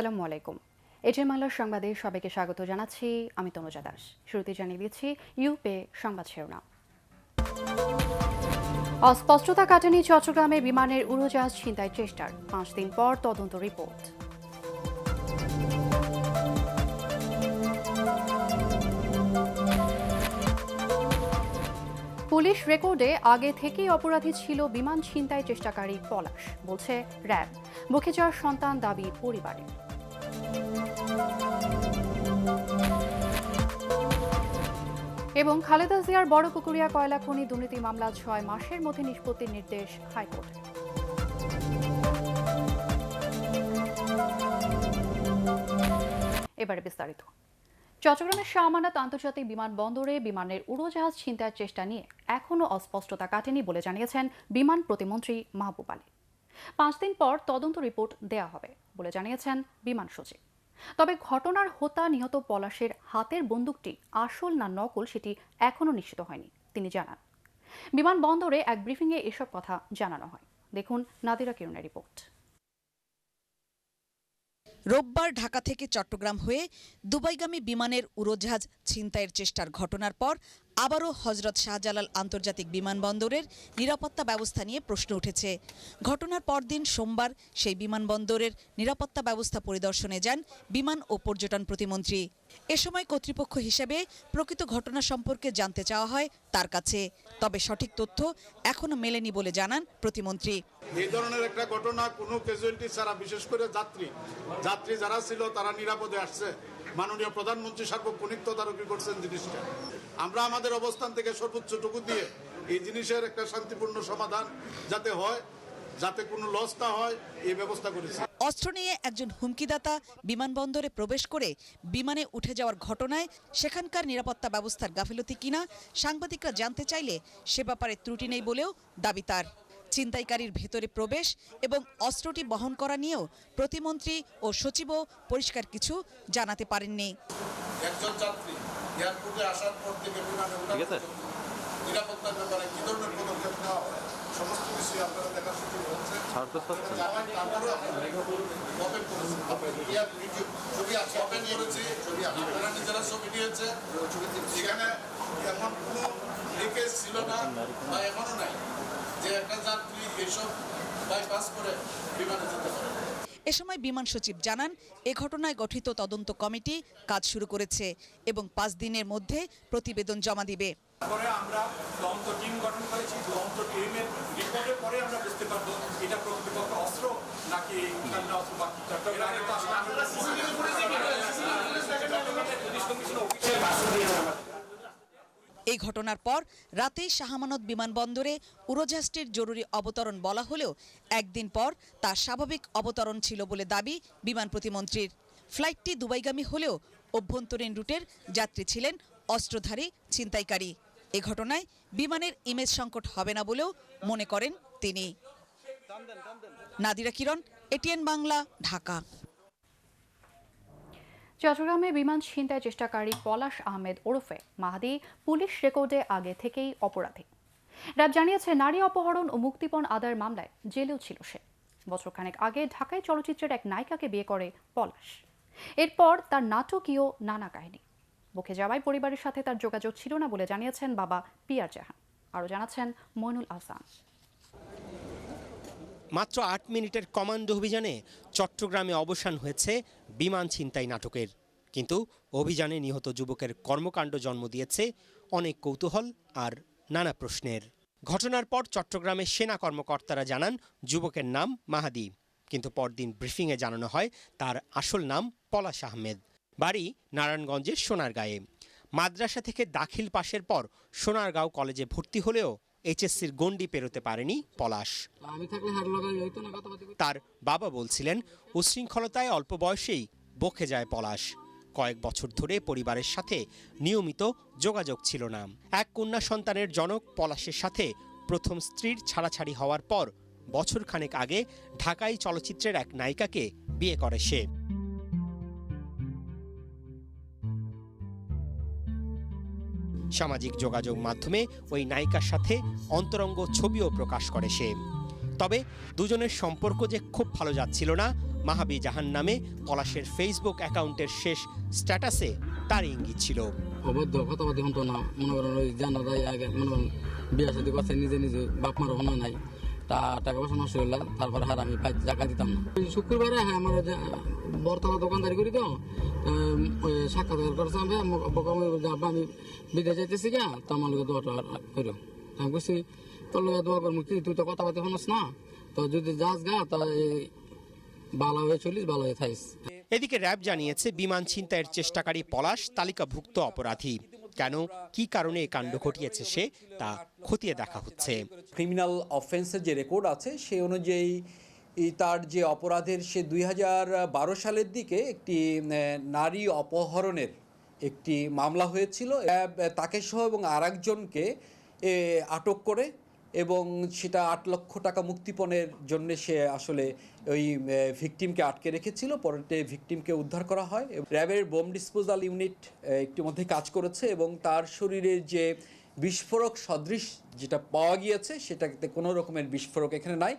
আসসালামু আলাইকুম। এজে মালার সংবাদে সবাইকে স্বাগত জানাচ্ছি, আমি তনুজা দাস। শুরুতে জানিয়ে দিচ্ছি, ইউপে সংবাদ শিরোনাম। অস্পষ্টতা কাটেনি চট্টগ্রামে বিমানের উড়োজাহাজ ছিনতাই চেষ্টার, পাঁচ দিন পর তদন্ত রিপোর্ট। পুলিশ রেকর্ডে আগে থেকেই অপরাধী ছিল বিমান ছিনতাই চেষ্টাকারী পলাশ, বলছে র্যাব। মুখে যাওয়ার সন্তান দাবি পরিবারের। এবং খালেদা জিয়ার বড় পুকুরিয়া কয়লা খনি দুর্নীতি মামলা ছয় মাসের মধ্যে নিষ্পত্তির নির্দেশ হাইকোর্ট। এবারে বিস্তারিত। চট্টগ্রামের শাহ আমানত আন্তর্জাতিক বিমানবন্দরে বিমানের উড়োজাহাজ ছিনতাইয়ের চেষ্টা নিয়ে এখনও অস্পষ্টতা কাটেনি বলে জানিয়েছেন বিমান প্রতিমন্ত্রী মাহবুব আলী। পাঁচ দিন পর তদন্ত রিপোর্ট দেয়া হবে বলে জানিয়েছেন বিমান সচিব। তবে ঘটনার হোতা নিহত পলাশের হাতের বন্দুকটি আসল না নকল সেটি এখনও নিশ্চিত হয়নি, তিনি জানান। বিমানবন্দরে এক ব্রিফিংয়ে এসব কথা জানানো হয়। দেখুন নাদিরা কিরণের রিপোর্ট। রোববার ঢাকা থেকে চট্টগ্রাম হয়ে দুবাইগামী বিমানের উড়োজাহাজ ছিনতাইয়ের চেষ্টার ঘটনার পর আবারও হজরত শাহজালাল আন্তর্জাতিক বিমানবন্দরের নিরাপত্তা ব্যবস্থা নিয়ে প্রশ্ন উঠেছে। ঘটনার পরদিন সোমবার সেই বিমানবন্দরের নিরাপত্তা ব্যবস্থা পরিদর্শনে যান বিমান ও পর্যটন প্রতিমন্ত্রী। এ সময় কর্তৃপক্ষ হিসেবে প্রকৃত ঘটনা সম্পর্কে জানতে চাওয়া হয় তার কাছে। তবে সঠিক তথ্য এখনও মেলেনি বলে জানান প্রতিমন্ত্রী। এই ধরনের একটা ঘটনা কোনো ক্যাজুয়ালিটি ছাড়া, বিশেষ করে যাত্রী। যাত্রী যারা ছিল, তারা নিরাপদে আসছে। মাননীয় প্রধানমন্ত্রী সার্বক্ষণিক তদারকি করছেন জিনিসটা। আমরা আমাদের অবস্থান থেকে সর্বোচ্চটুকু দিয়ে এই জিনিসের একটা শান্তিপূর্ণ সমাধান যাতে হয়, যাতে কোনো লস না হয়, এই ব্যবস্থা করেছি। অস্ত্র নিয়ে একজন হুমকিদাতা বিমানবন্দরে প্রবেশ করে বিমানে উঠে যাওয়ার ঘটনায় সেখানকার নিরাপত্তা ব্যবস্থার গাফিলতি কিনা, সাংবাদিকরা জানতে চাইলে সে ব্যাপারে ত্রুটি নেই বলেও দাবি তার। ছিনতাইকারীর ভেতরে প্রবেশ এবং অস্ত্রটি বহন করা নিয়েও প্রতিমন্ত্রী ও সচিবও পরিষ্কার কিছু জানাতে পারেননি। একজন যাত্রী এয়ারপোর্টে আসার পর থেকে বিমানে ওঠার পর্যন্ত নিরাপত্তার ব্যাপারে কি ধরনের পদক্ষেপ নেওয়া হয়? সমস্ত কিছু আপনারা দেখার সুযোগ হচ্ছে। তারপরেও আপনারা open করেছেন। Clear video, ছবি আছে, open করেছি, ছবি আপনারা নিজেরা ছবি নিয়েছে এখানে এমন কোনো লিকেজ ছিল না বা নাই। যে একটা যাত্রী এসব বাইপাস করে বিমানে যেতে পারে। এ সময় বিমান সচিব জানান এ ঘটনায় গঠিত তদন্ত কমিটি কাজ শুরু করেছে এবং পাঁচ দিনের মধ্যে প্রতিবেদন জমা দিবে। পরে আমরা তদন্ত টিম গঠন করেছি তদন্ত টিমের রিপোর্টের পরে আমরা বুঝতে পারব এটা প্রকৃতপক্ষে অস্ত্র নাকি অন্যান্য অস্ত্র বা এর তো আসলে আমরা পুলিশ কমিশনের অফিসের ভাষ্য দিয়ে আমরা এই ঘটনার পর রাতেই শাহমানত বিমানবন্দরে উড়োজাহাজটির জরুরি অবতরণ বলা হলেও একদিন পর তার স্বাভাবিক অবতরণ ছিল বলে দাবি বিমান প্রতিমন্ত্রীর। ফ্লাইটটি দুবাইগামী হলেও অভ্যন্তরীণ রুটের যাত্রী ছিলেন অস্ত্রধারী, ছিনতাইকারী। এ ঘটনায় বিমানের ইমেজ সংকট হবে না বলেও মনে করেন তিনি। নাদিরা কিরণ, এটিএন বাংলা, ঢাকা। চট্টগ্রামে বিমান ছিনতাই চেষ্টাকারী পলাশ আহমেদ ওরফে মাহাদি পুলিশ রেকর্ডে আগে থেকেই অপরাধী। র্যাব জানিয়েছে, নারী অপহরণ ও মুক্তিপণ আদায়ের মামলায় জেলেও ছিল সে। বছরখানেক আগে ঢাকায় চলচ্চিত্রের এক নায়িকাকে বিয়ে করে পলাশ। এরপর তার নাটকীয় নানা কাহিনী। বুকে যাওয়ায় পরিবারের সাথে তার যোগাযোগ ছিল না বলে জানিয়েছেন বাবা পিয়ার জাহান। আরও জানাচ্ছেন মইনুল আহসান। মাত্র আট মিনিটের কমান্ডো অভিযানে চট্টগ্রামে অবসান হয়েছে বিমান ছিনতাই নাটকের। কিন্তু অভিযানে নিহত যুবকের কর্মকাণ্ড জন্ম দিয়েছে অনেক কৌতূহল আর নানা প্রশ্নের। ঘটনার পর চট্টগ্রামের সেনা কর্মকর্তারা জানান, যুবকের নাম মাহাদি। কিন্তু পরদিন ব্রিফিংয়ে জানানো হয়, তার আসল নাম পলাশ আহমেদ। বাড়ি নারায়ণগঞ্জের সোনারগাঁয়ে। মাদ্রাসা থেকে দাখিল পাশের পর সোনারগাঁও কলেজে ভর্তি হলেও এইচএসসির গণ্ডি পেরোতে পারেনি পলাশ। তার বাবা বলছিলেন উচ্ছৃঙ্খলতায় অল্প বয়সেই বকে যায় পলাশ। কয়েক বছর ধরে পরিবারের সাথে নিয়মিত যোগাযোগ ছিল না। এক কন্যা সন্তানের জনক পলাশের সাথে প্রথম স্ত্রীর ছাড়াছাড়ি হওয়ার পর বছরখানেক আগে ঢাকাই চলচ্চিত্রের এক নায়িকাকে বিয়ে করে সে। সামাজিক যোগাযোগ মাধ্যমে ওই নায়িকার সাথে অন্তরঙ্গ ছবিও প্রকাশ করে সে। তবে দুজনের সম্পর্ক যে খুব ভালো যাচ্ছিল না, মাহাবি জাহান নামে পলাশের ফেসবুক অ্যাকাউন্টের শেষ স্ট্যাটাসে তার ইঙ্গিত ছিল। অবৈধ কথাবার্তা হতো না, মনে করেন ওই জানা যায় আগে মনে করেন বিয়ে সাথে নিজে নিজে বাপ মার নাই। টাকা পয়সা নষ্ট হইল, তারপরে হার আমি টাকা দিতাম না। শুক্রবারে হ্যাঁ আমার বরতলা দোকানদারি করি তো সাক্ষাৎকার করছে আমি যাব আমি বিদেশ যাইতেছি গা। তো আমার লোক দোয়াটা করো আমি বলছি তোর লোক দোয়া করব কি? তুই তো কথাবার্তা শুনস না? তো যদি যাস গা, তা এই ভালো হয়ে চলিস ভালো হয়ে থাইস এদিকে র্যাব জানিয়েছে, বিমান ছিনতাইয়ের চেষ্টাকারী পলাশ তালিকাভুক্ত অপরাধী। কেন? কি কারণে এই কাণ্ড ঘটিয়েছে সে? তা খতিয়ে দেখা হচ্ছে। ক্রিমিনাল অফেন্সের যে রেকর্ড আছে, সে অনুযায়ী তার যে অপরাধের, সে দুই সালের দিকে একটি নারী অপহরণের একটি মামলা হয়েছিল। তাকে সহ এবং আর আটক করে এবং সেটা আট লক্ষ টাকা মুক্তিপণের জন্য সে আসলে ওই ভিকটিমকে আটকে রেখেছিল। পরে ভিকটিমকে উদ্ধার করা হয়। র্যাবের বোম ডিসপোজাল ইউনিট একটি মধ্যে কাজ করেছে এবং তার শরীরে যে বিস্ফোরক সদৃশ যেটা পাওয়া গিয়েছে, সেটাতে কোনো রকমের বিস্ফোরক এখানে নাই।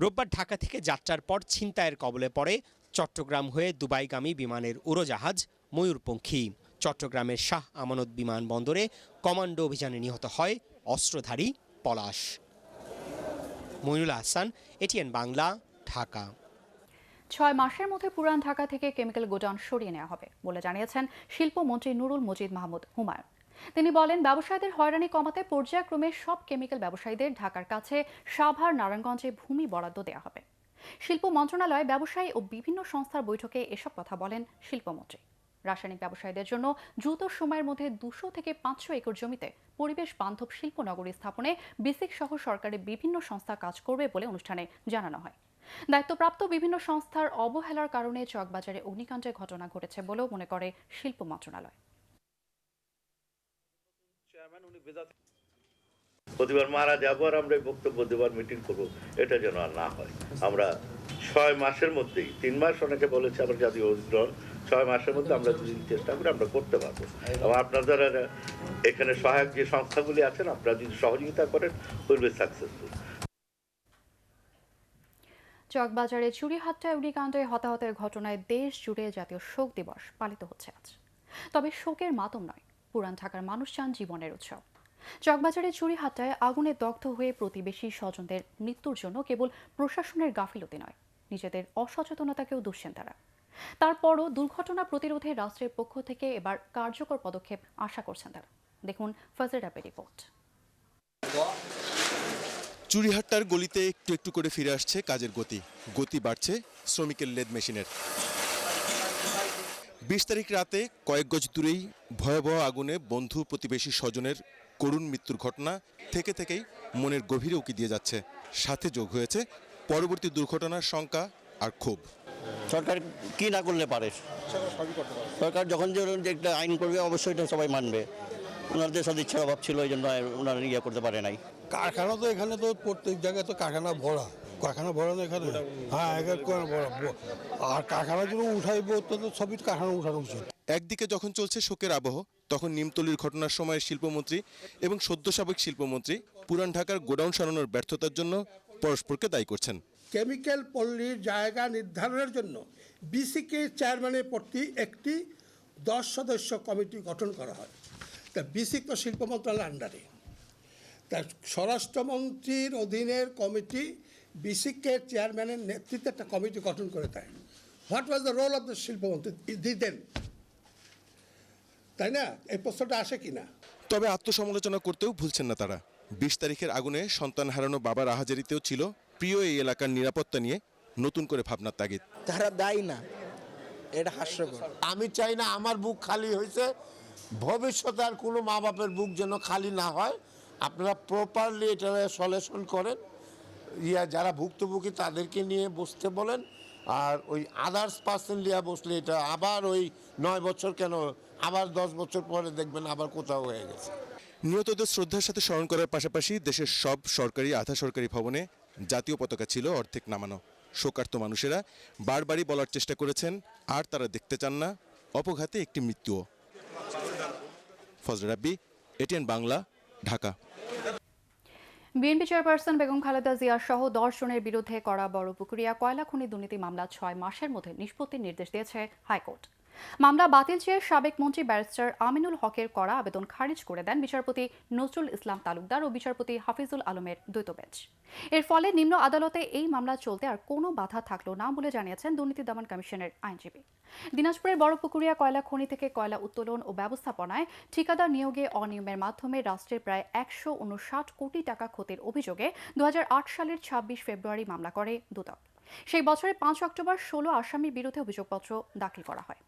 রোববার ঢাকা থেকে যাত্রার পর ছিনতাইয়ের কবলে পড়ে চট্টগ্রাম হয়ে দুবাইগামী বিমানের উড়োজাহাজ ময়ূরপঙ্খী। চট্টগ্রামের শাহ আমানত বিমানবন্দরে কমান্ডো অভিযানে নিহত হয় অস্ত্রধারী পলাশ। মইনুল আহসান এটিএন বাংলা, ঢাকা। ছয় মাসের মধ্যে পুরান ঢাকা থেকে কেমিক্যাল গোডাউন সরিয়ে নেওয়া হবে বলে জানিয়েছেন শিল্পমন্ত্রী নুরুল মজিদ মাহমুদ হুমায়ুন। তিনি বলেন, ব্যবসায়ীদের হয়রানি কমাতে পর্যায়ক্রমে সব কেমিক্যাল ব্যবসায়ীদের ঢাকার কাছে সাভার, নারায়ণগঞ্জে ভূমি বরাদ্দ দেওয়া হবে। শিল্প মন্ত্রণালয়, ব্যবসায়ী ও বিভিন্ন সংস্থার বৈঠকে এসব কথা বলেন শিল্পমন্ত্রী। রাসায়নিক ব্যবসায়ীদের জন্য দ্রুত সময়ের মধ্যে দুশো থেকে পাঁচশো একর জমিতে পরিবেশ বান্ধব শিল্পনগরী স্থাপনে বিসিক সহ সরকারের বিভিন্ন সংস্থা কাজ করবে বলে অনুষ্ঠানে জানানো হয়। দায়িত্বপ্রাপ্ত বিভিন্ন সংস্থার অবহেলার কারণে চকবাজারে অগ্নিকাণ্ডের ঘটনা ঘটেছে বলেও মনে করে শিল্প মন্ত্রণালয়। প্রতিবার মারা যাব আর আমরা বক্তব্য দেবার মিটিং করব। এটা যেন আর না হয়। আমরা ছয় মাসের মধ্যেই, তিন মাস অনেকে বলেছে আমার জাতীয় অধিগ্রহণ ছয় মাসের মধ্যে আমরা যদি চেষ্টা করি আমরা করতে পারব। এবং আপনাদের এখানে সহায়ক যে সংস্থাগুলি আছেন, আপনারা যদি সহযোগিতা করেন উইল সাকসেসফুল চকবাজারে চুরিহাট্টায় অগ্নিকাণ্ডে হতাহতের ঘটনায় দেশ জুড়ে জাতীয় শোক দিবস পালিত হচ্ছে আজ। তবে শোকের মাতম নয়, পুরান ঢাকার মানুষ চান জীবনের উৎসব। চকবাজারে চুরিহাট্টায় আগুনে দগ্ধ হয়ে প্রতিবেশী স্বজনদের মৃত্যুর জন্য কেবল প্রশাসনের গাফিলতি নয়, নিজেদের অসচেতনতাকেও দুষছেন তারা। তারপরও দুর্ঘটনা প্রতিরোধে রাষ্ট্রের পক্ষ থেকে এবার কার্যকর পদক্ষেপ আশা করছেন তারা। দেখুন ফাজের অ্যাপের রিপোর্ট। চুরিহাট্টার গলিতে একটু একটু করে ফিরে আসছে কাজের গতি। গতি বাড়ছে শ্রমিকের লেদ মেশিনের। বিশ তারিখ রাতে কয়েক গজ দূরেই ভয়াবহ আগুনে বন্ধু প্রতিবেশী স্বজনের করুণ মৃত্যুর ঘটনা থেকে থেকেই মনের গভীরে উকি দিয়ে যাচ্ছে। সাথে যোগ হয়েছে পরবর্তী দুর্ঘটনার শঙ্কা আর ক্ষোভ। সরকার কি না করলে পারে? সরকার যখন যে একটা আইন করবে অবশ্যই এটা সবাই মানবে। ওনাদের সাথে ইচ্ছার অভাব ছিল এই জন্য ওনারা ইয়ে করতে পারে নাই। কারখানা তো এখানে তো প্রত্যেক জায়গায় তো কারখানা ভরা। কারখানা ভরা না এখানে? হ্যাঁ এক এক ভরা। আর কারখানা যদি উঠাইবো তো তো সবই কারখানা উঠানো উচিত। একদিকে যখন চলছে শোকের আবহ তখন নিমতলির ঘটনার সময় শিল্পমন্ত্রী এবং সদ্য সাবেক শিল্পমন্ত্রী পুরান ঢাকার গোডাউন সারানোর ব্যর্থতার জন্য পরস্পরকে দায়ী করছেন। কেমিক্যাল পল্লীর জায়গা নির্ধারণের জন্য বিসিকে চেয়ারম্যানের প্রতি একটি দশ সদস্য কমিটি গঠন করা হয়। তা বিসিক তো শিল্প মন্ত্রণালয়ের আন্ডারে তা স্বরাষ্ট্রমন্ত্রীর অধীনের কমিটি বিসিকের চেয়ারম্যানের নেতৃত্বে একটা কমিটি গঠন করে দেয়। What was the role of the শিল্পমন্ত্রী দি দেন তাই না? এই প্রশ্নটা আসে কি না? তবে আত্মসমালোচনা করতেও ভুলছেন না তারা। বিশ তারিখের আগুনে সন্তান হারানো বাবার আহাজারিতেও ছিল প্রিয় এই এলাকার নিরাপত্তা নিয়ে নতুন করে ভাবনার তাগিদ। তারা দায়ী না। এটা হাস্যকর। আমি চাই না আমার বুক খালি হয়েছে। ভবিষ্যতে আর কোনো মা বাপের বুক যেন খালি না হয়। আপনারা প্রপারলি এটা সলিউশন করেন। ইয়া যারা ভুক্তভোগী তাদেরকে নিয়ে বসতে বলেন। আর ওই আদার্স পার্সন লিয়া বসলে এটা আবার ওই নয় বছর কেন আবার দশ বছর পরে দেখবেন আবার কোথাও হয়ে গেছে। নিহতদের শ্রদ্ধার সাথে স্মরণ করার পাশাপাশি দেশের সব সরকারি আধা সরকারি ভবনে জাতীয় পতাকা ছিল, অর্ধেক নামানো। শোকার্ত মানুষেরা বারবারই বলার চেষ্টা করেছেন, আর তারা দেখতে চান না, অপঘাতে একটি মৃত্যুও। Fazal Rabbi, ATN Bangla, Dhaka. BNP chairperson Begum Khaleda Zia সহ দশ জনের বিরুদ্ধে করা বড় পুকুরিয়া কয়লা, খনি দুর্নীতি মামলা ছয় মাসের মধ্যে নিষ্পত্তির নির্দেশ দিয়েছে হাইকোর্ট। মামলা বাতিল চেয়ে সাবেক মন্ত্রী ব্যারিস্টার আমিনুল হকের করা আবেদন খারিজ করে দেন বিচারপতি নজরুল ইসলাম তালুকদার ও বিচারপতি হাফিজুল আলমের দ্বৈত বেঞ্চ এর ফলে নিম্ন আদালতে এই মামলা চলতে আর কোনো বাধা থাকল না বলে জানিয়েছেন দুর্নীতি দমন কমিশনের আইনজীবী। দিনাজপুরের বড়পুকুরিয়া কয়লা খনি থেকে কয়লা উত্তোলন ও ব্যবস্থাপনায় ঠিকাদার নিয়োগে অনিয়মের মাধ্যমে রাষ্ট্রের প্রায় একশো উনষাট কোটি টাকা ক্ষতির অভিযোগে দু হাজার আট সালের ছাব্বিশ ফেব্রুয়ারি মামলা করে দুদক। সেই বছরের পাঁচ অক্টোবর ষোলো আসামির বিরুদ্ধে অভিযোগপত্র দাখিল করা হয়।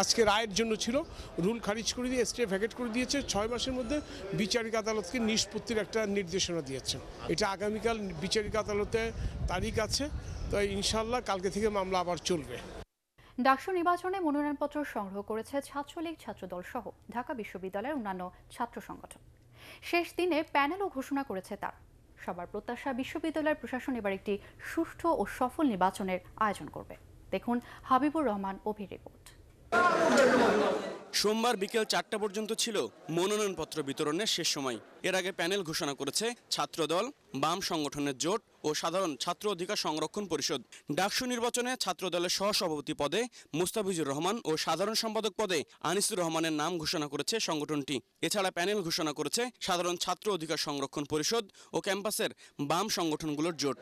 আজকে রায়ের জন্য ছিল। রুল খারিজ করে দিয়ে, স্টে ভ্যাকেট করে দিয়েছে। ছয় মাসের মধ্যে বিচারিক আদালতকে নিষ্পত্তির একটা নির্দেশনা দিয়েছে। এটা আগামীকাল বিচারিক আদালতে তারিখ আছে। তো ইনশাল্লাহ কালকে থেকে মামলা আবার চলবে। ডাকসু নির্বাচনে মনোনয়নপত্র সংগ্রহ করেছে ছাত্রলীগ, ছাত্রদল সহ ঢাকা বিশ্ববিদ্যালয়ের অন্যান্য ছাত্র সংগঠন। শেষ দিনে প্যানেলও ঘোষণা করেছে তার। সবার প্রত্যাশা বিশ্ববিদ্যালয়ের প্রশাসন এবার একটি সুষ্ঠু ও সফল নির্বাচনের আয়োজন করবে। দেখুন হাবিবুর রহমান অভির রিপোর্ট। সোমবার বিকেল চারটা পর্যন্ত ছিল মনোনয়নপত্র বিতরণের শেষ সময়। এর আগে প্যানেল ঘোষণা করেছে ছাত্রদল, বাম সংগঠনের জোট ও সাধারণ ছাত্র অধিকার সংরক্ষণ পরিষদ। ডাকসু নির্বাচনে ছাত্রদলের সহসভাপতি পদে মুস্তাফিজুর রহমান ও সাধারণ সম্পাদক পদে আনিসুর রহমানের নাম ঘোষণা করেছে সংগঠনটি। এছাড়া প্যানেল ঘোষণা করেছে সাধারণ ছাত্র অধিকার সংরক্ষণ পরিষদ ও ক্যাম্পাসের বাম সংগঠনগুলোর জোট।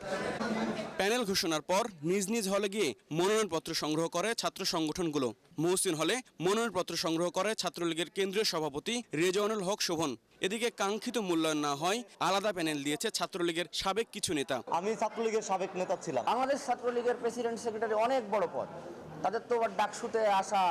প্যানেল ঘোষণার পর নিজ নিজ হলে গিয়ে মনোনয়নপত্র সংগ্রহ করে ছাত্র সংগঠনগুলো। মহসিন হলে মনোনয়নপত্র সংগ্রহ করে ছাত্রলীগের কেন্দ্রীয় সভাপতি রেজওয়ানুল হক শোভন। এদিকে কাঙ্ক্ষিত মূল্যায়ন না হয় আলাদা প্যানেল দিয়েছে ছাত্রলীগের সাবেক কিছু নেতা। আমি ছাত্রলীগের সাবেক নেতা ছিলাম। আমাদের ছাত্রলীগের প্রেসিডেন্ট সেক্রেটারি অনেক বড় পদ। তাদের তো আবার ডাকসুতে আসা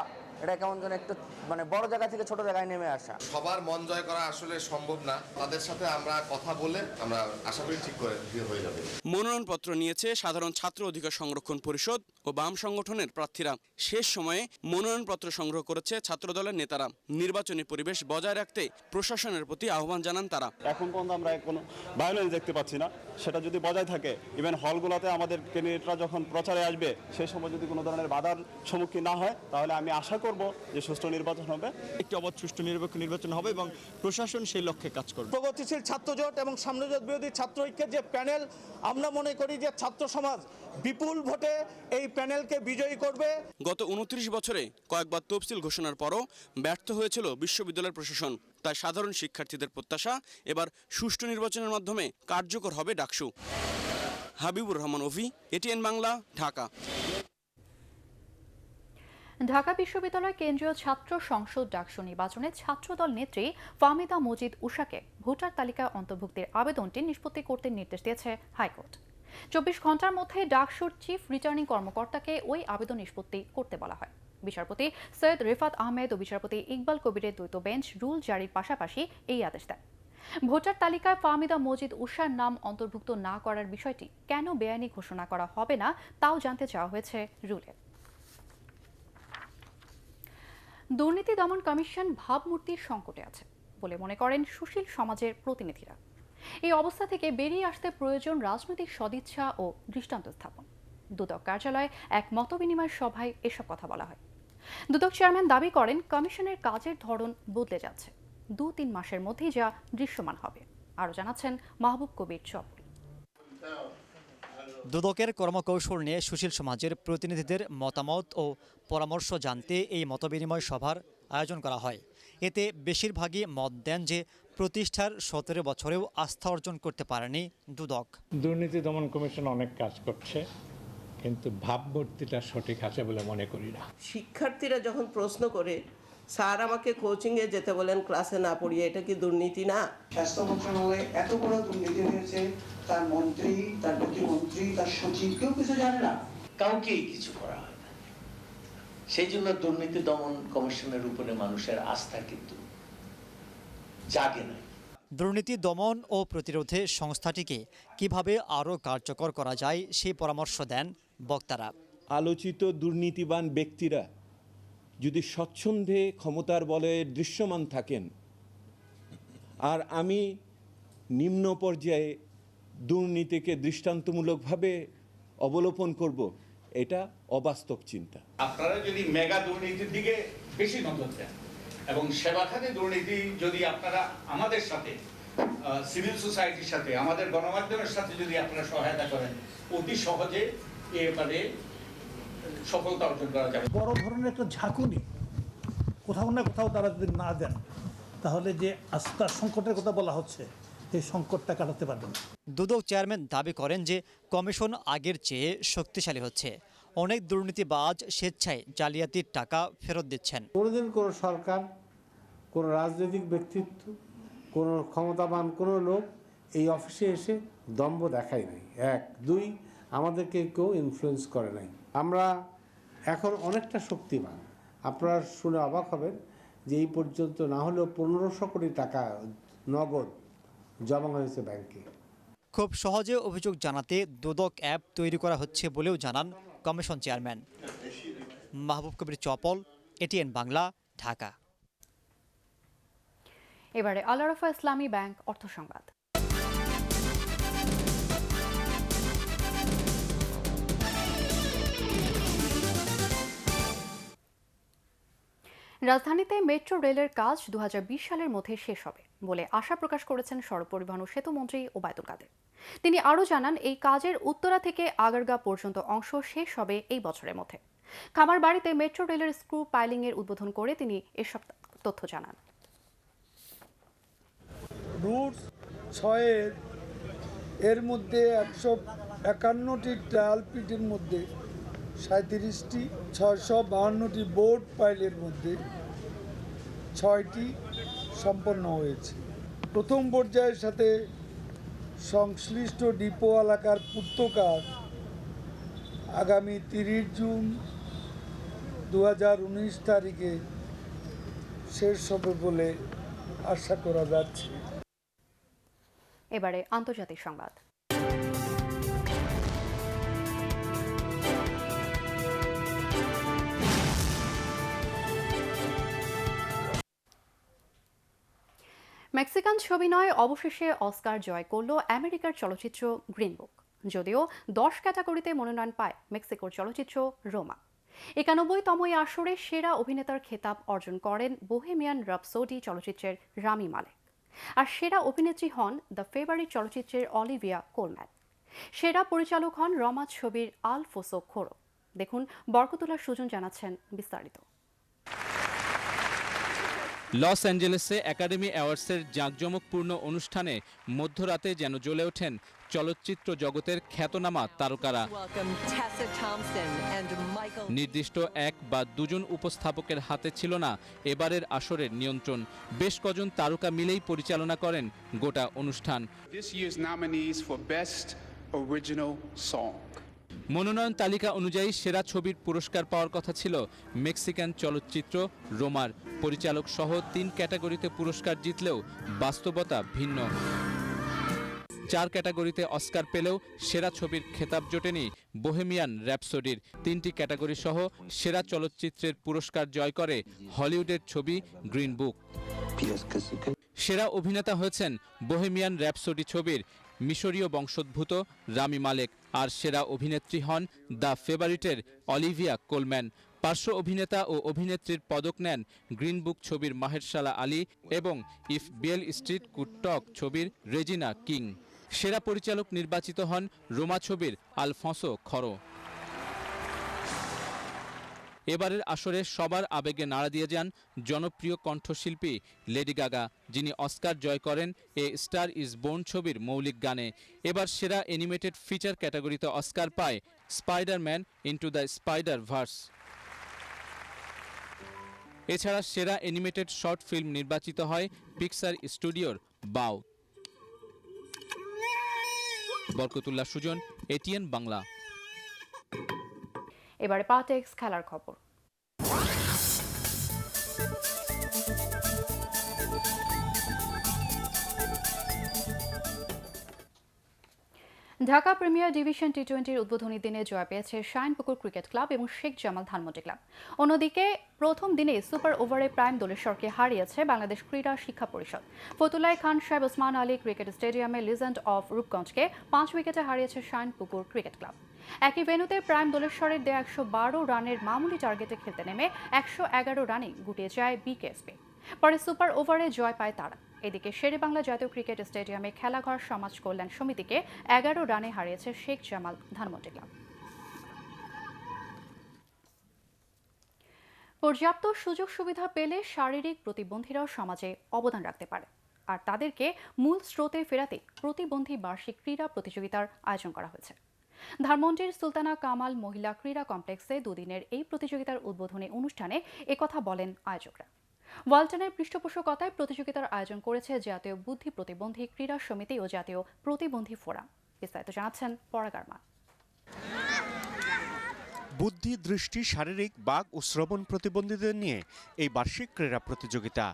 এটা কেমন যেন একটু মানে বড় জায়গা থেকে ছোট জায়গায় নেমে আসা। সবার মন জয় করা আসলে সম্ভব না। তাদের সাথে আমরা কথা বলে আমরা আশা করি ঠিক করে হয়ে যাবে। মনোনয়নপত্র নিয়েছে সাধারণ ছাত্র অধিকার সংরক্ষণ পরিষদ ও বাম সংগঠনের প্রার্থীরা। শেষ সময়ে মনোনয়নপত্র সংগ্রহ করেছে ছাত্রদলের নেতারা। নির্বাচনী পরিবেশ বজায় রাখতে প্রশাসনের প্রতি আহ্বান জানান তারা। এখন পর্যন্ত আমরা কোনো ভায়োলেন্স দেখতে পাচ্ছি না। সেটা যদি বজায় থাকে ইভেন হলগুলোতে আমাদের ক্যান্ডিডেটরা যখন প্রচারে আসবে সেই সময় যদি কোনো ধরনের বাধার সম্মুখীন না হয় তাহলে আমি আশা করব যে সুষ্ঠু নির্বাচন হবে একটি অবাধ সুষ্ঠু নিরপেক্ষ নির্বাচন হবে এবং প্রশাসন সেই লক্ষ্যে কাজ করবে। প্রগতিশীল ছাত্রজোট এবং সাম্যজোট বিরোধী ছাত্র ঐক্যের যে প্যানেল আমরা মনে করি যে ছাত্র সমাজ বিপুল ভোটে এই প্যানেলকে বিজয়ী করবে। গত উনত্রিশ বছরে কয়েকবার তফসিল ঘোষণার পরও ব্যর্থ হয়েছিল বিশ্ববিদ্যালয়ের প্রশাসন। তাই সাধারণ শিক্ষার্থীদের প্রত্যাশা এবার সুষ্ঠু নির্বাচনের মাধ্যমে কার্যকর হবে ডাকসু। হাবিবুর রহমান অভি এটিএন বাংলা ঢাকা। ঢাকা বিশ্ববিদ্যালয় কেন্দ্রীয় ছাত্র সংসদ ডাকসু নির্বাচনে ছাত্রদল নেত্রী ফামিদা মজিদ উষাকে ভোটার তালিকায় অন্তর্ভুক্তির আবেদনটি নিষ্পত্তি করতে নির্দেশ দিয়েছে হাইকোর্ট। চব্বিশ ঘণ্টার মধ্যে ডাকসুর চিফ রিটার্নিং কর্মকর্তাকে ওই আবেদন নিষ্পত্তি করতে বলা হয়। বিচারপতি সৈয়দ রেফাত আহমেদ ও বিচারপতি ইকবাল কবিরের দ্বৈত বেঞ্চ রুল জারির পাশাপাশি এই আদেশ দেন। ভোটার তালিকায় ফাহমিদা মজিদ উষার নাম অন্তর্ভুক্ত না করার বিষয়টি কেন বেআইনি ঘোষণা করা হবে না তাও জানতে চাওয়া হয়েছে রুলে। দুর্নীতি দমন কমিশন ভাবমূর্তির সংকটে আছে বলে মনে করেন সুশীল সমাজের প্রতিনিধিরা। এই অবস্থা থেকে বেরিয়ে আসতে প্রয়োজন রাজনৈতিক সদিচ্ছা ও দৃষ্টান্ত স্থাপন। দুদক কার্যালয়ে এক মতবিনিময় সভায় এসব কথা বলা হয়। দুদক চেয়ারম্যান দাবি করেন, কমিশনের কাজের ধরন বদলে যাচ্ছে। দু তিন মাসের মধ্যেই যা দৃশ্যমান হবে। আরও জানাচ্ছেন মাহবুব কবির চপল দুদকের কর্মকৌশল নিয়ে সুশীল সমাজের প্রতিনিধিদের মতামত ও পরামর্শ জানতে এই মতবিনিময় সভার আয়োজন করা হয়। এতে বেশিরভাগই মত দেন যে প্রতিষ্ঠার সতেরো বছরেও আস্থা অর্জন করতে পারেনি দুদক। দুর্নীতি দমন কমিশন অনেক কাজ করছে কিন্তু ভাবমূর্তিটা সঠিক আছে বলে মনে করি না। শিক্ষার্থীরা যখন প্রশ্ন করে স্যার আমাকে কোচিংয়ে যেতে বলেন ক্লাসে না পড়িয়ে এটা কি দুর্নীতি না? স্বাস্থ্য মন্ত্রণালয়ে এত বড় দুর্নীতি হয়েছে তার মন্ত্রী তার প্রতিমন্ত্রী তার সচিব কেউ কিছু জানে না। কাউকেই কিছু করা হয় না। সেই জন্য দুর্নীতি দমন কমিশনের উপরে মানুষের আস্থা কিন্তু জাগে না। দুর্নীতি দমন ও প্রতিরোধে সংস্থাটিকে কীভাবে আরও কার্যকর করা যায় সেই পরামর্শ দেন বক্তারা। আলোচিত দুর্নীতিবান ব্যক্তিরা যদি স্বচ্ছন্দে ক্ষমতার বলে দৃশ্যমান থাকেন, আর আমি নিম্ন পর্যায়ে দুর্নীতিকে দৃষ্টান্তমূলকভাবে অবলোপন করব, এটা অবাস্তব চিন্তা। আপনারা যদি মেগা দুর্নীতির দিকে বেশি নজর দেন, এবং সেবা খাতে দুর্নীতি যদি আপনারা আমাদের সাথে সিভিল সোসাইটির সাথে, আমাদের গণমাধ্যমের সাথে যদি আপনারা সহায়তা করেন, অতি সহজে এবারে সফলতা অর্জন করা যাবে বড় ধরনের একটা ঝাঁকুনি। কোথাও না কোথাও তারা যদি না দেন তাহলে যে আস্থার সংকটের কথা বলা হচ্ছে এই সংকটটা কাটাতে পারবে না। দুদক চেয়ারম্যান দাবি করেন যে কমিশন আগের চেয়ে শক্তিশালী হচ্ছে। অনেক দুর্নীতিবাজ স্বেচ্ছায় জালিয়াতির টাকা ফেরত দিচ্ছেন। কোনোদিন কোনো সরকার কোনো রাজনৈতিক ব্যক্তিত্ব কোনো ক্ষমতাবান কোনো লোক এই অফিসে এসে দম্ভ দেখায় নাই। এক দুই আমাদেরকে কেউ ইনফ্লুয়েন্স করে নাই। আমরা এখন অনেকটা শক্তিমান। আপনারা শুনে অবাক হবেন যে এই পর্যন্ত না হলেও পনেরোশো কোটি টাকা নগদ জমা হয়েছে ব্যাংকে। খুব সহজে অভিযোগ জানাতে দুদক অ্যাপ তৈরি করা হচ্ছে বলেও জানান commission chairman. Mahbub Kabir Chapal ATN Bangla Dhaka. এবারে আলারফা ইসলামী ব্যাংক অর্থ সংবাদ। রাজধানীতে মেট্রো রেলের কাজ দু হাজার বিশ সালের মধ্যে শেষ হবে বলে আশা প্রকাশ করেছেন সড়ক পরিবহন ও সেতু মন্ত্রী ওবায়দুল কাদের। তিনি আরও জানান, এই কাজের উত্তরা থেকে আগারগা পর্যন্ত অংশ শেষ হবে এই বছরের মধ্যে। খামার বাড়িতে মেট্রো রেলের স্ক্রু পাইলিং এর উদ্বোধন করে তিনি এসব তথ্য জানান। রুট ছয়ের এর মধ্যে একশো একান্নটি ট্রায়াল পিটের মধ্যে সাঁত্রিশটি ছয়শো বাহান্নটি বোর্ড পাইলের মধ্যে ছয়টি সম্পন্ন হয়েছে। প্রথম পর্যায়ের সাথে সংশ্লিষ্ট ডিপো এলাকার পূর্তকাজ আগামী তিরিশ জুন দু হাজার উনিশ তারিখে শেষ হবে বলে আশা করা যাচ্ছে। এবারে আন্তর্জাতিক সংবাদ। মেক্সিকান ছবি নয়, অবশেষে অস্কার জয় করল আমেরিকার চলচ্চিত্র গ্রিন বুক। যদিও দশ ক্যাটাগরিতে মনোনয়ন পায় মেক্সিকোর চলচ্চিত্র রোমা। একানব্বইতম এই আসরে সেরা অভিনেতার খেতাব অর্জন করেন বোহেমিয়ান রাপসোডি চলচ্চিত্রের রামি মালেক। আর সেরা অভিনেত্রী হন দ্য ফেভারিট চলচ্চিত্রের অলিভিয়া কোলম্যান। সেরা পরিচালক হন রমা ছবির আল ফোসো খোরো। দেখুন বরকতুল্লাহ সুজন জানাচ্ছেন বিস্তারিত। লস অ্যাঞ্জেলেসে একাডেমি অ্যাওয়ার্ডসের জাঁকজমকপূর্ণ অনুষ্ঠানে মধ্যরাতে যেন জ্বলে ওঠেন চলচ্চিত্র জগতের খ্যাতনামা তারকারা। নির্দিষ্ট এক বা দুজন উপস্থাপকের হাতে ছিল না এবারের আসরের নিয়ন্ত্রণ। বেশ কজন তারকা মিলেই পরিচালনা করেন গোটা অনুষ্ঠান। This year's nominees for Best Original Song. মনোনয়ন তালিকা অনুযায়ী সেরা ছবির পুরস্কার পাওয়ার কথা ছিল মেক্সিকান চলচ্চিত্র রোমার। পরিচালক সহ তিন ক্যাটাগরিতে পুরস্কার জিতলেও বাস্তবতা ভিন্ন। চার ক্যাটাগরিতে অস্কার পেলেও সেরা ছবির খেতাব জোটেনি বোহেমিয়ান র্যাপসোডির। তিনটি ক্যাটাগরি সহ সেরা চলচ্চিত্রের পুরস্কার জয় করে হলিউডের ছবি গ্রিন বুক। সেরা অভিনেতা হয়েছেন বোহেমিয়ান র্যাপসোডি ছবির মিশরীয় বংশোদ্ভূত রামি মালেক আর সেরা অভিনেত্রী হন দ্য ফেভারিটের অলিভিয়া কোলম্যান। পার্শ্ব অভিনেতা ও অভিনেত্রীর পদক নেন গ্রিন বুক ছবির মাহেরশালা আলী এবং ইফ বেল স্ট্রিট কুটক ছবির রেজিনা কিং। সেরা পরিচালক নির্বাচিত হন রোমা ছবির আলফসো খরো। এবারের আসরে সবার আবেগে নাড়া দিয়ে যান জনপ্রিয় কণ্ঠশিল্পী লেডি গাগা, যিনি অস্কার জয় করেন এ স্টার ইজ বোর্ন ছবির মৌলিক গানে। এবার সেরা অ্যানিমেটেড ফিচার ক্যাটাগরিতে অস্কার পায় Spiderman into the Spider verse এছাড়া সেরা অ্যানিমেটেড শর্ট ফিল্ম নির্বাচিত হয় পিকসার স্টুডিওর বাও। বরকতুল্লাহ সুজন এটিএন বাংলা। এবারে পাটেক্স খেলার খবর। ঢাকা প্রিমিয়ার ডিভিশন টি টোয়েন্টির উদ্বোধনী দিনে জয় পেয়েছে শাইনপুকুর ক্রিকেট ক্লাব এবং শেখ জামাল ধানমন্ডি ক্লাব। অন্যদিকে প্রথম দিনে সুপার ওভারে প্রাইম দোলেশ্বরকে হারিয়েছে বাংলাদেশ ক্রীড়া শিক্ষা পরিষদ। ফতুল্লায় Khan Shaheb Osman Ali cricket stadium legend of রূপগঞ্জকে পাঁচ উইকেটে হারিয়েছে শাইনপুকুর ক্রিকেট ক্লাব। একই ভেন্যুতে প্রাইম দোলেশ্বরের দেয়া একশো বারো রানের মামুলি টার্গেটে খেলতে নেমে একশো এগারো রানে গুটিয়ে যায় বিকেএসপি। পরে সুপার ওভারে জয় পায় তারা। এদিকে শেরেবাংলা জাতীয় ক্রিকেট স্টেডিয়ামে খেলাঘর সমাজ কল্যাণ সমিতিকে এগারো রানে হারিয়েছে শেখ জামাল ধানমন্ডি ক্লাব। পর্যাপ্ত সুযোগ সুবিধা পেলে শারীরিক প্রতিবন্ধীরাও সমাজে অবদান রাখতে পারে। আর তাদেরকে মূল স্রোতে ফেরাতে প্রতিবন্ধী বার্ষিক ক্রীড়া প্রতিযোগিতার আয়োজন করা হয়েছে। ধানমন্ডির সুলতানা কামাল মহিলা ক্রীড়া কমপ্লেক্সে দুদিনের এই প্রতিযোগিতার উদ্বোধনী অনুষ্ঠানে একথা বলেন আয়োজকরা। ওয়ালটনের পৃষ্ঠপোষকতায় প্রতিযোগিতার আয়োজন করেছে জাতীয় বুদ্ধি প্রতিবন্ধী ক্রীড়া সমিতি ও জাতীয় প্রতিবন্ধী ফোরাম। বিস্তারিত জানাচ্ছেন পরাগারমা বুদ্ধি, দৃষ্টি, শারীরিক বাক ও শ্রবণ প্রতিবন্ধীদের নিয়ে এই বার্ষিক ক্রীড়া প্রতিযোগিতা।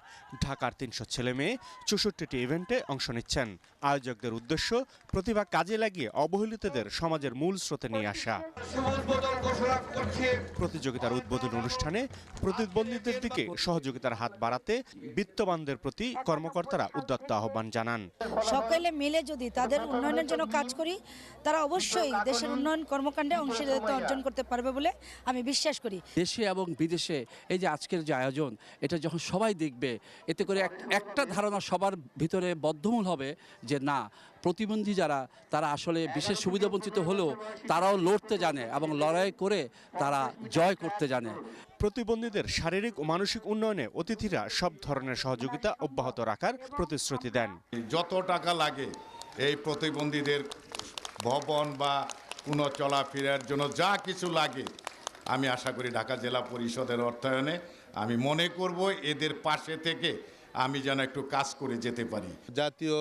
ঢাকার তিনশো ছেলে মেয়ে চৌষট্টিটি ইভেন্টে অংশ নিচ্ছেন। আয়োজকদের উদ্দেশ্য, প্রতিভা কাজে লাগিয়ে অবহেলিতদের সমাজের মূল স্রোতে নিয়ে আসা। প্রতিযোগিতার উদ্বোধন অনুষ্ঠানে প্রতিবন্ধীদের দিকে সহযোগিতার হাত বাড়াতে বিত্তবানদের প্রতি কর্মকর্তারা উদ্যত্ত আহ্বান জানান। সকলে মিলে যদি তাদের উন্নয়নের জন্য কাজ করি, তারা অবশ্যই দেশের উন্নয়ন কর্মকাণ্ডে অংশীদারিত্ব অর্জন করতে পারবে বলে আমি বিশ্বাস করি। দেশে এবং বিদেশে এই যে আজকের যে আয়োজন এটা যখন সবাই দেখবে এতে করে এক- একটা ধারণা সবার ভিতরে বদ্ধমূল হবে যে না প্রতিবন্ধী যারা তারা আসলে বিশেষ সুবিধাবঞ্চিত হলেও তারাও লড়তে জানে এবং লড়াই করে তারা জয় করতে জানে। প্রতিবন্ধীদের শারীরিক ও মানসিক উন্নয়নে অতিথিরা সব ধরনের সহযোগিতা অব্যাহত রাখার প্রতিশ্রুতি দেন। যত টাকা লাগে এই প্রতিবন্ধীদের ভবন বা কোনো চলাফেরার জন্য যা কিছু লাগে, আমি আশা করি ঢাকা জেলা পরিষদের অর্থায়নে আমি মনে করব এদের পাশে থেকে আমি যেন একটু কাজ করে যেতে পারি। জাতীয়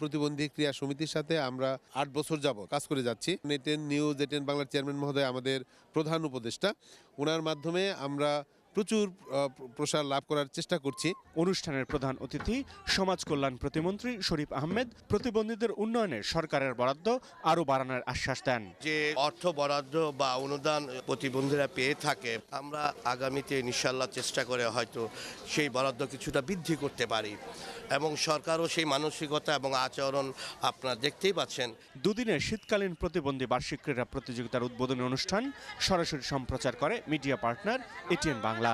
প্রতিবন্ধী ক্রিয়া সমিতির সাথে আমরা আট বছর যাব কাজ করে যাচ্ছি। নেটেন নিউজ এটেন বাংলার চেয়ারম্যান মহোদয় আমাদের প্রধান উপদেষ্টা। ওনার মাধ্যমে আমরা প্রচুর প্রসার লাভ করার চেষ্টা করছি। অনুষ্ঠানের প্রধান অতিথি সমাজ কল্যাণ প্রতিমন্ত্রী শরীফ আহমেদ প্রতিবন্ধীদের উন্নয়নে সরকারের বরাদ্দ আরও বাড়ানোর আশ্বাস দেন। যে অর্থ বরাদ্দ বা অনুদান প্রতিবন্ধীরা পেয়ে থাকে আমরা আগামীতে ইনশাল্লাহ চেষ্টা করে হয়তো সেই বরাদ্দ কিছুটা বৃদ্ধি করতে পারি। এবং সরকারও সেই মানসিকতা এবং আচরণ আপনারা দেখতেই পাচ্ছেন। দুদিনের শীতকালীন প্রতিবন্ধী বার্ষিক ক্রীড়া প্রতিযোগিতার উদ্বোধনী অনুষ্ঠান সরাসরি সম্প্রচার করে মিডিয়া পার্টনার এটিএন বাংলা।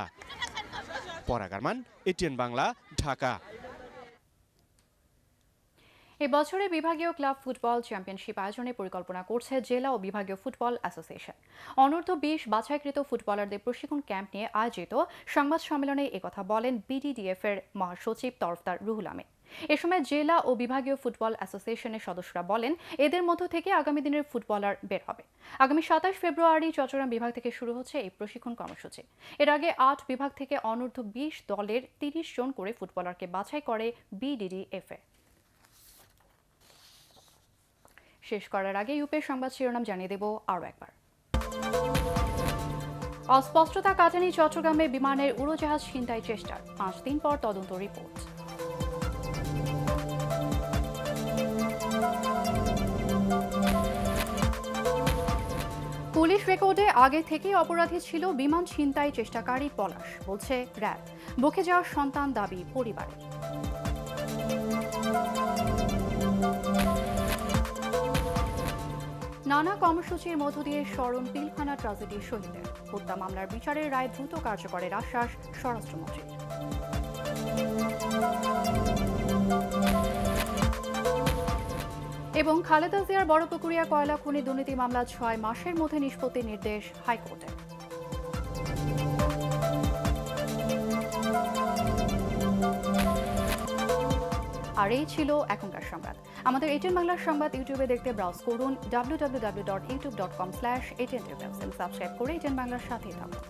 পরাগারমান এটিএন বাংলা, ঢাকা। এবছরে বিভাগীয় ক্লাব ফুটবল চ্যাম্পিয়নশিপ আয়োজনের পরিকল্পনা করছে জেলা ও বিভাগীয় ফুটবল অ্যাসোসিয়েশন। অনূর্ধ্ব বিশ বাছাইকৃত ফুটবলারদের প্রশিক্ষণ ক্যাম্প নিয়ে আয়োজিত সংবাদ সম্মেলনে একথা বলেন বিডিডিএফ এর মহাসচিব তরফদার রুহুল আমিন। এ সময় জেলা ও বিভাগীয় ফুটবল অ্যাসোসিয়েশনের সদস্যরা বলেন, এদের মধ্য থেকে আগামী দিনের ফুটবলার বের হবে। আগামী সাতাশ ফেব্রুয়ারি চট্টগ্রাম বিভাগ থেকে শুরু হচ্ছে এই প্রশিক্ষণ কর্মসূচি। এর আগে আট বিভাগ থেকে অনূর্ধ্ব বিশ দলের তিরিশ জন করে ফুটবলারকে বাছাই করে বিডিডিএফএ শেষ করার আগে ইউপের সংবাদ শিরোনাম জানিয়ে দেব আরও একবার। অস্পষ্টতা কাটানি চট্টগ্রামে বিমানের উড়োজাহাজ ছিনতাই চেষ্টার। পাঁচ দিন পর তদন্ত রিপোর্ট। পুলিশ রেকর্ডে আগে থেকেই অপরাধী ছিল বিমান ছিনতাই চেষ্টাকারী পলাশ, বলছে র্যাব। বকে যাওয়ার সন্তান দাবি পরিবার। নানা কর্মসূচির মধ্য দিয়ে স্মরণ পিলখানা ট্রাজেডির শহীদের। হত্যা মামলার বিচারের রায় দ্রুত কার্যকরের আশ্বাস স্বরাষ্ট্রমন্ত্রীর। এবং খালেদা জিয়ার বড়পুকুরিয়া কয়লা, খনি, দুর্নীতি মামলা ছয় মাসের মধ্যে নিষ্পত্তির নির্দেশ হাইকোর্টের। আর এই ছিল এখনকার সংবাদ। আমাদের এটিএন বাংলার সংবাদ ইউটিউবে দেখতে ব্রাউজ করুন W W W dot YouTube dot com slash ATN subscribe করে এটিএন বাংলার সাথেই থাকুন।